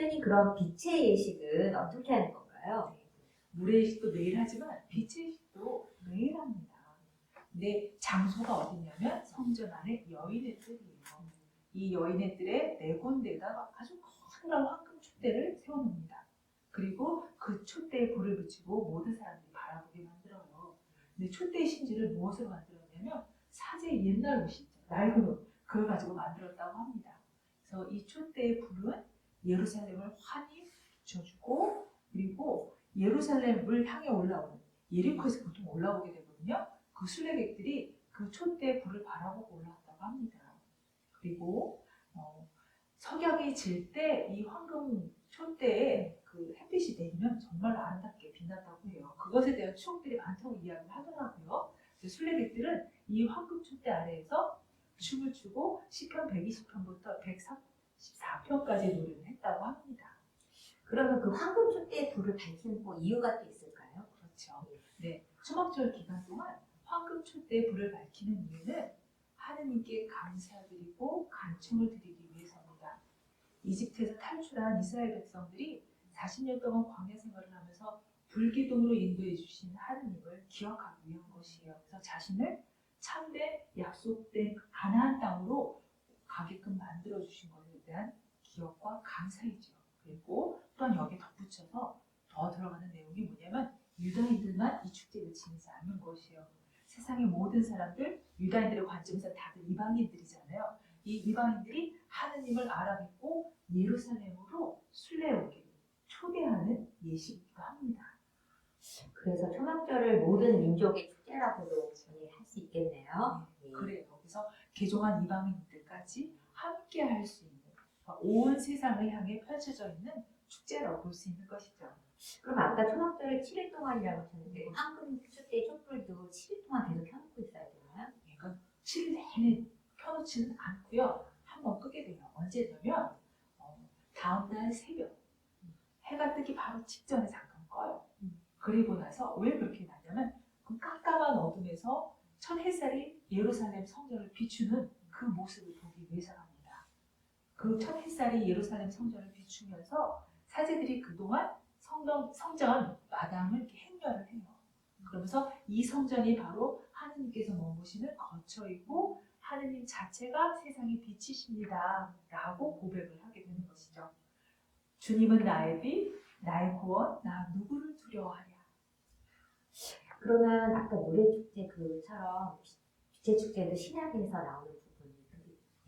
선생님 그럼 빛의 예식은 어떻게 하는 건가요? 물의 예식도 매일 하지만 빛의 예식도 매일 합니다. 근데 장소가 어디냐면 성전 안에 여인의 뜰이에요. 이 여인의 뜰에 네 군데다가 아주 커다란 황금 촛대를 세워놓습니다. 그리고 그 촛대에 불을 붙이고 모든 사람들이 바라보게 만들어요. 근데 촛대의 심지를 무엇으로 만들었냐면 사제의 옛날 옷이 있죠. 낡은 옷. 그걸 가지고 만들었다고 합니다. 그래서 이 촛대의 불은 예루살렘을 환히 비춰주고 그리고 예루살렘을 향해 올라오는 예리코에서 보통 올라오게 되거든요. 그 순례객들이 그 촛대의 불을 바라보고 올라왔다고 합니다. 그리고 어, 석양이 질 때 이 황금 촛대에 그 햇빛이 내리면 정말 아름답게 빛났다고 해요. 그것에 대한 추억들이 많다고 이야기를 하더라고요. 순례객들은 이 황금 촛대 아래에서 춤을 추고 시편 120편부터 134편까지 노래를 했다고 합니다. 그러면 그 황금 촛대의 불을 밝히는 뭐 이유가 또 있을까요? 그렇죠. 네, 초막절 기간 동안 황금 촛대의 불을 밝히는 이유는 하느님께 감사드리고 간청을 드리기 위해서입니다. 이집트에서 탈출한 이스라엘 백성들이 40년 동안 광야 생활을 하면서 불기둥으로 인도해 주신 하느님을 기억하기 위한 것이에요. 그래서 자신을 참된 약속된 가나안 땅으로 가게끔 만들어 주신 것에 대한 기억과 감사이죠. 그리고 또한 여기에 덧붙여서 더 들어가는 내용이 뭐냐면 유다인들만 이 축제를 지내지 않는 것이에요. 세상의 모든 사람들, 유다인들의 관점에서 다들 이방인들이잖아요. 이 이방인들이 하느님을 알아뵙고 예루살렘으로 순례 오기를 초대하는 예식이기도 합니다. 그래서 초막절을 모든 민족의 축제라고도 할수 있겠네요. 예. 그래요. 그래서 개종한 이방인들까지 함께 할 수 있는 온 세상을 향해 펼쳐져 있는 축제라고 볼 수 있는 것이죠. 그럼 아까 초막절을 7일 동안이라고 하셨는데 황금 촛대 촛불도 7일 동안 계속 켜놓고 있어야 되나요? 이건 7일 내내 켜놓지는 않고요. 한번 끄게 돼요. 언제냐면 어, 다음 날 새벽 해가 뜨기 바로 직전에 잠깐 꺼요. 그리고 나서 왜 그렇게 나냐면 그 깜깜한 어둠에서 첫 햇살이 예루살렘 성전을 비추는 그 모습을 보기 위해서랍니다. 그 첫 햇살이 예루살렘 성전을 비추면서 사제들이 그동안 성전, 성전 마당을 행렬을 해요. 그러면서 이 성전이 바로 하느님께서 머무시는 거처이고 하느님 자체가 세상의 빛이십니다. 라고 고백을 하게 되는 것이죠. 주님은 나의 빛, 나의 구원, 나 누구를 두려워하랴. 그러면 아까 노래 축제 그처럼 빛의 축제도 신약에서 나오는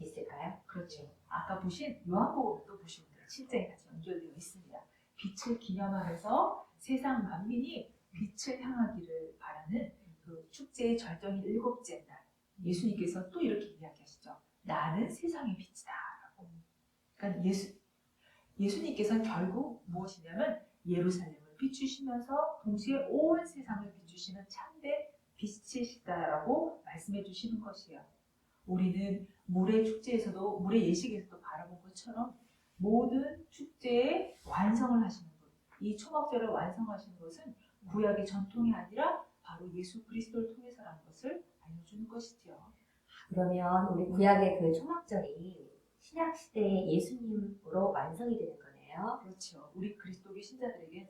있을까요? 그렇죠. 아까 보신 요한복음을 또 보시면 돼요. 7장에 같이 연결되어 있습니다. 빛을 기념하면서 세상 만민이 빛을 향하기를 바라는 그 축제의 절정일 일곱째 날 예수님께서 또 이렇게 이야기하시죠. 나는 세상의 빛이다 라고. 그러니까 예수 예수님께서는 결국 무엇이냐면 예루살렘을 비추시면서 동시에 온 세상을 비추시는 참된 빛이시다라고 말씀해 주시는 것이에요. 우리는 물의 축제에서도 물의 예식에서도 바라본 것처럼 모든 축제의 완성을 하시는 분, 이 초막절을 완성하시는 것은 구약의 전통이 아니라 바로 예수 그리스도를 통해서라는 것을 알려주는 것이지요. 그러면 우리 구약의 그 초막절이 신약 시대의 예수님으로 완성이 되는 거네요. 그렇죠. 우리 그리스도교 신자들에게